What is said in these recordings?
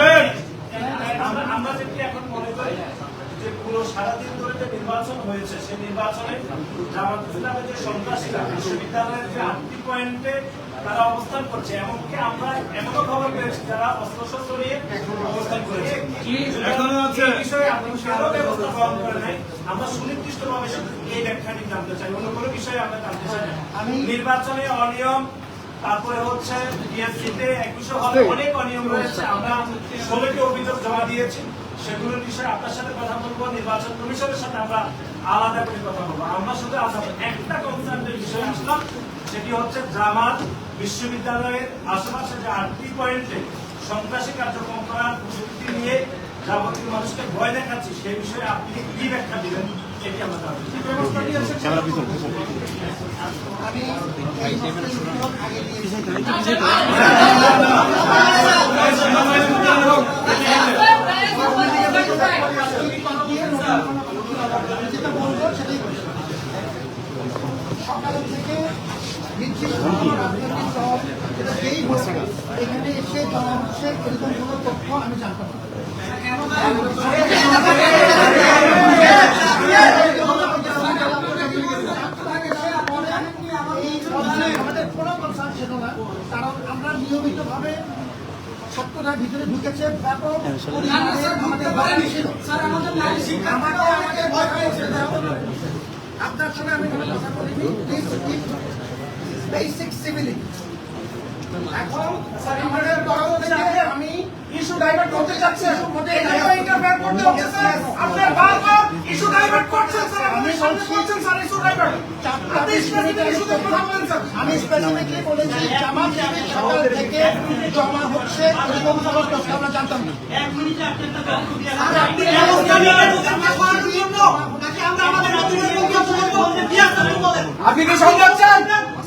আমরা আমরা যেটি এখন মনে করি যে পুরো সারাদিন ধরে যে নির্বাচন হয়েছে সেই নির্বাচনে জামাত ইসলামের যে সন্ত্রাসীরা বিশ্ববিদ্যালয়ের যে আটটি পয়েন্টে তারা অবস্থান করছে এমনকি আমরা এমনও খবর পেয়েছি যারা অস্ত্রশস্ত্র নিয়ে অবস্থান করেছে। এখনও আছে? এই বিষয়ে ব্যবস্থা গ্রহণ করে নাই। আমরা সুনির্দিষ্টভাবে শুধু এই ব্যাখ্যাটি জানতে চাই অন্য কোনো বিষয়ে আমরা জানতে চাই না। নির্বাচনে অনিয়ম তারপরে হচ্ছে বিএসসিতে একুশে হবে। অনেক অনিয়ম রয়েছে। আমরা ষোলোটি অভিযোগ জমা দিয়েছি। সেগুলোর বিষয়ে আপনার সাথে কথা বলব নির্বাচন কমিশনের সাথে আমরা আলাদা করে কথা বলব। আমরা শুধু আলাদা একটা কনসার্নের বিষয় আসলাম সেটি হচ্ছে জামাত বিশ্ববিদ্যালয়ের আশেপাশে যে আটটি পয়েন্টে সন্ত্রাসী কার্যক্রম করার প্রযুক্তি নিয়ে যাবতীয় মানুষকে ভয় দেখাচ্ছি সেই বিষয়ে আপনি কি ব্যাখ্যা দিবেন? এটি আমরা আমি সকাল থেকে এখানে এসে জমা হচ্ছে এরকম কোনো তথ্য আমি জানতাম না। এই অঞ্চলে আমাদের না কারণ আমরা নিয়মিতভাবে সত্যটার ভিতরে ঢুকেছে ব্যাপক আপনার সঙ্গে আমি কথা বলিনি। বেসিক সিভিলিটি এখন আমাদের তরফ আমি ইস্যু ডাইভার্ট করতে চাচ্ছেন করতে ইন্টারফেয়ার করতে হচ্ছে স্যার আপনি বারবার ইস্যু ডাইভার্ট করছেন স্যার আপনি আমি সামনে বলছি- স্যার ইস্যু ডাইভার্ট। আপনি স্পেসিফিক ইস্যুতে কথা বলেন স্যার। আমি স্পেসিফিকলি বলেছি জামাত শিবির সকাল থেকে জমা হচ্ছে এরকম আমরা জানতাম না। আপনি নাকি আমরা আমাদের আপনি কি সংবাদ চান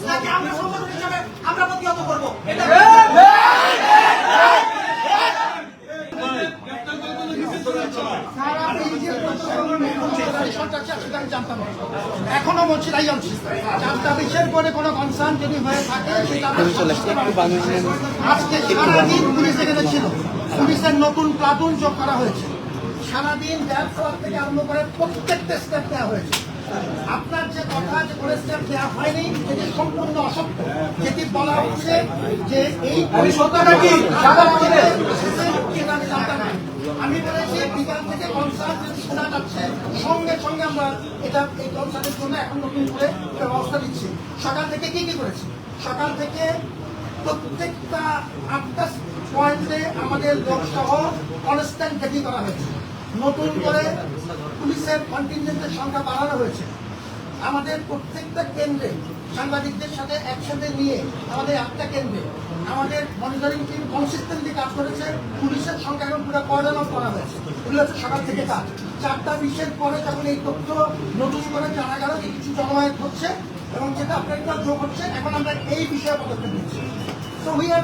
নাকি আমরা সংগঠন হিসাবে আমরা প্রতিহত করব এটা সারা এই যে সরকার সেটা আমি জানতাম না। এখনও বলছি তাই জানছি। চারটা বিষয়ের পরে কোনো কনসার্ন যদি হয়ে থাকে। আজকে সারাদিন পুলিশ এখানে ছিল। পুলিশের নতুন প্লাটুন যোগ করা হয়েছে। সারাদিন থেকে আরম্ভ করে প্রত্যেকটা স্টেপ দেওয়া হয়েছে। আপনার যে কথা যে কোনো স্টেপ দেওয়া হয়নি সেটি সম্পূর্ণ অসত্য। যেটি বলা হচ্ছে যে এই সত্যটা কি? সাদা কাগজে। সেটা আমি জানতাম না। আমি বলেছি বিকাল থেকে কনসার্ট যদি শোনা যাচ্ছে সঙ্গে সঙ্গে আমরা এটা এই কনসার্টের জন্য এখন নতুন করে একটা ব্যবস্থা দিচ্ছি সকাল থেকে কি কি করেছি? সকাল থেকে প্রত্যেকটা আটটা পয়েন্টে আমাদের লোকসহ কনস্ট্যান্ট চেকিং করা হয়েছে। নতুন করে পুলিশের কন্টিনজেন্টের সংখ্যা বাড়ানো হয়েছে। আমাদের প্রত্যেকটা কেন্দ্রে সাংবাদিকদের সাথে একসাথে নিয়ে আমাদের আটটা কেন্দ্রে আমাদের মনিটরিং টিম কনসিস্টেন্টলি কাজ করেছে। পুলিশের সংখ্যা এখন পুরো কর্ডন করা হয়েছে। এগুলো সকাল থেকে কাজ। চারটা বিশের পরে যখন এই তথ্য নতুন করে জানা গেল যে কিছু জনমায়েত হচ্ছে এবং যেটা আপনার যোগ হচ্ছে, এখন আমরা এই বিষয়ে পদক্ষেপ নিচ্ছি। তো উই আর